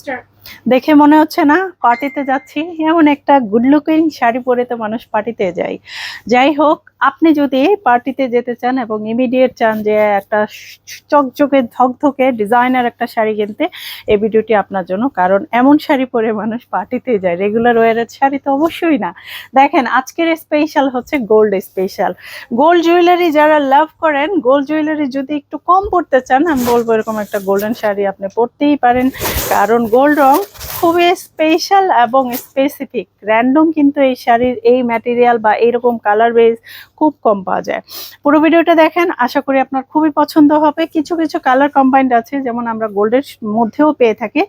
Start. দেখে মনে হচ্ছে, না, পার্টিতে যাচ্ছি। এমন একটা গুড লুকিং শাড়ি পরে তো মানুষ পার্টিতে যায়। যাই হোক, আপনি যদি পার্টিতে যেতে চান এবং ইমিডিয়েট চান যে একটা চকচকে, ধকধকে ডিজাইনার একটা শাড়ি কিনতে, এই ভিডিওটি আপনার জন্য। কারণ এমন শাড়ি পরে মানুষ পার্টিতে যায়। রেগুলার ওয়ারের শাড়ি তো অবশ্যই না। দেখেন, আজকের স্পেশাল হচ্ছে গোল্ড স্পেশাল গোল্ড জুয়েলারি যারা লাভ করেন গোল্ড জুয়েলারি যদি একটু কম পড়তে চান, আমি বলব এরকম একটা গোল্ডেন শাড়ি আপনি পরতেই পারেন। কারণ গোল্ড রং খুবই স্পেশাল এবং স্পেসিফিক র্যান্ডম কিন্তু এই শাড়ির এই ম্যাটেরিয়াল বা এইরকম কালার বেস খুব কম পাওয়া যায়। পুরো ভিডিওটা দেখেন, আশা করি আপনার খুবই পছন্দ হবে। কিছু কিছু কালার কম্বাইন্ড আছে, যেমন আমরা গোল্ডের মধ্যেও পেয়ে থাকি।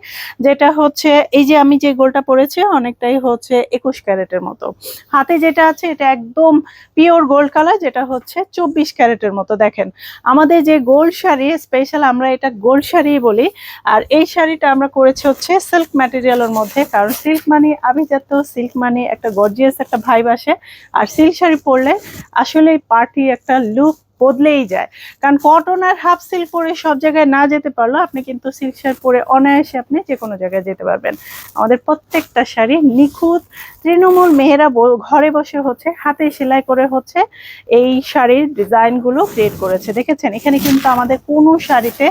যেটা হচ্ছে, এই যে আমি যে গোল্ডটা পরেছি, অনেকটাই হচ্ছে একুশ ক্যারেটের মতো। হাতে যেটা আছে, এটা একদম পিওর গোল্ড কালার যেটা হচ্ছে চব্বিশ ক্যারেটের মতো। দেখেন, আমাদের যে গোল্ড শাড়ি স্পেশাল আমরা এটা গোল্ড শাড়ি বলি। আর এই শাড়িটা আমরা করেছি হচ্ছে সিল্ক ম্যাটেরিয়ালের মধ্যে, কারণ সিল্ক মানে আভিজাত সিল্ক মানে একটা গর্জিয়াস একটা ভাইব আসে। আর সিল্ক শাড়ি পরলে আসলে পার্টি একটা লুক বদলেই যায়। কারণ কটন আর হাফ সিল্ক পরে সব জায়গায় না যেতে পারল আপনি কিন্তু সিল্ক শাড়ি পরে অনায়াসে আপনি যে কোনো জায়গায় যেতে পারবেন। আমাদের প্রত্যেকটা শাড়ি নিখুঁত, তৃণমূল মেয়েরা ঘরে বসে হচ্ছে, হাতে সেলাই করে হচ্ছে, এই শাড়ির ডিজাইনগুলো ক্রিয়েট করেছে। দেখেছেন? এখানে কিন্তু আমাদের কোনো শাড়িতে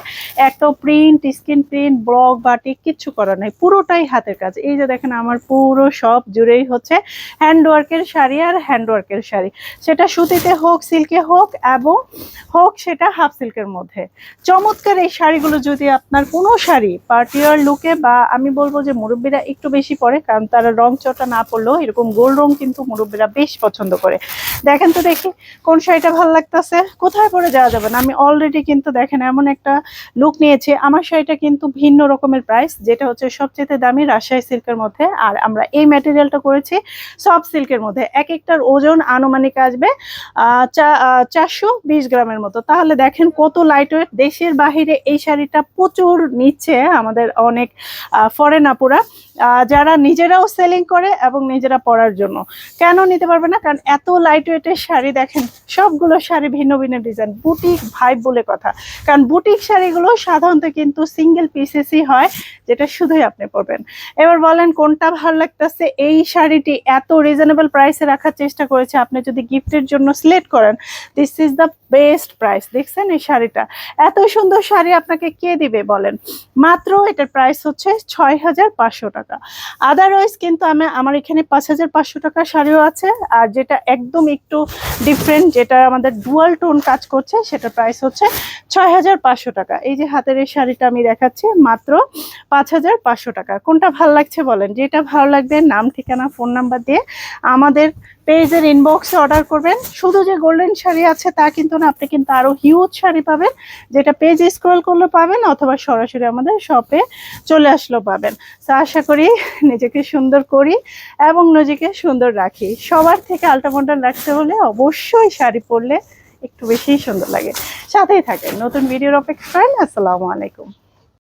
একটা print screen print block batik কিচ্ছু করা নাই। পুরোটাই হাতের কাজ। এই যে দেখেন, আমার পুরো সব জুড়েই হচ্ছে হ্যান্ডওয়ার্কের শাড়ি আর হ্যান্ডওয়ার্কের শাড়ি। সেটা সুতিতে হোক সিল্কে হোক, এবং হোক সেটা হাফ সিল্কের মধ্যে। চমৎকার এই শাড়িগুলো যদি আপনার কোনো শাড়ি পার্টিয়ার লুকে বা আমি বলব যে মুরব্বীরা একটু বেশি পরে, কারণ তারা রং চটা না পড়লেও এরকম গোল রং কিন্তু মুরব্বীরা বেশ পছন্দ করে। দেখেন তো দেখি কোন শাড়িটা ভালো লাগতেছে। কোথায় পরে যাওয়া যাবে না? আমি অলরেডি কিন্তু দেখেন এমন একটা লুক নিয়েছি। আমার শাড়িটা কিন্তু ভিন্ন রকমের প্রাইস যেটা হচ্ছে সবচেয়ে দামি রাজশাহী সিল্কের মধ্যে। আর আমরা এই ম্যাটেরিয়ালটা করেছি সফট সিল্কের মধ্যে। এক একটার ওজন আনুমানিক আসবে চারশো বিশ গ্রামের মতো। তাহলে দেখেন কত লাইট ওয়েট দেশের বাহিরে এই শাড়িটা প্রচুর নিচ্ছে আমাদের অনেক ফরেন আপুরা। যারা নিজেরাও সেলিং করে এবং নিজেরা পরার জন্য। কেন নিতে পারবে না? কারণ এত লাইট ওয়েটের শাড়ি দেখেন, সবগুলো শাড়ি ভিন্ন ভিন্ন ডিজাইন বুটিক ভাইব বলে কথা। কারণ বুটিক শাড়িগুলো সাধারণত কিন্তু সিঙ্গেল পিসেসই হয়, যেটা শুধুই আপনি পরবেন। এবার বলেন, কোনটা ভালো লাগতেছে? এই শাড়িটি এত রিজনেবল প্রাইসে রাখার চেষ্টা করেছে, আপনি যদি গিফটের জন্য সিলেক্ট করেন this is the best price দেখছেন এই শাড়িটা? এত সুন্দর শাড়ি আপনাকে কে দিবে বলেন? মাত্র এটার প্রাইস হচ্ছে ছয় হাজার পাঁচশো টাকা। আদারওয়াইজ কিন্তু আমি, আমার এখানে পাঁচ হাজার পাঁচশো টাকার শাড়িও আছে, আর যেটা একদম একটু ডিফারেন্ট যেটা আমাদের ডুয়াল টোন কাজ করছে সেটা প্রাইস হচ্ছে ছয় হাজার পাঁচশো টাকা। এই যে হাতের এই শাড়িটা আমি দেখাচ্ছি, মাত্র পাঁচ হাজার পাঁচশো টাকা। কোনটা ভালো লাগছে বলেন? যেটা ভালো লাগবে, নাম, ঠিকানা ফোন নাম্বার দিয়ে আমাদের পেজের ইনবক্সে অর্ডার করবেন। শুধু যে গোল্ডেন শাড়ি আছে তা কিন্তু না, আপনি কিন্তু আরও হিউজ শাড়ি পাবেন, যেটা পেজ স্ক্রল করলে পাবেন অথবা সরাসরি আমাদের শপে চলে আসলেও পাবেন। তো আশা করি নিজেকে সুন্দর করি এবং নিজেকে সুন্দর রাখি। সবার থেকে আলটা মডেল রাখতে হলে অবশ্যই শাড়ি পরলে একটু বেশি সুন্দর লাগে। সাথেই থাকেন। নতুন ভিডিওর অপেক্ষা করেন আসসালামু আলাইকুম।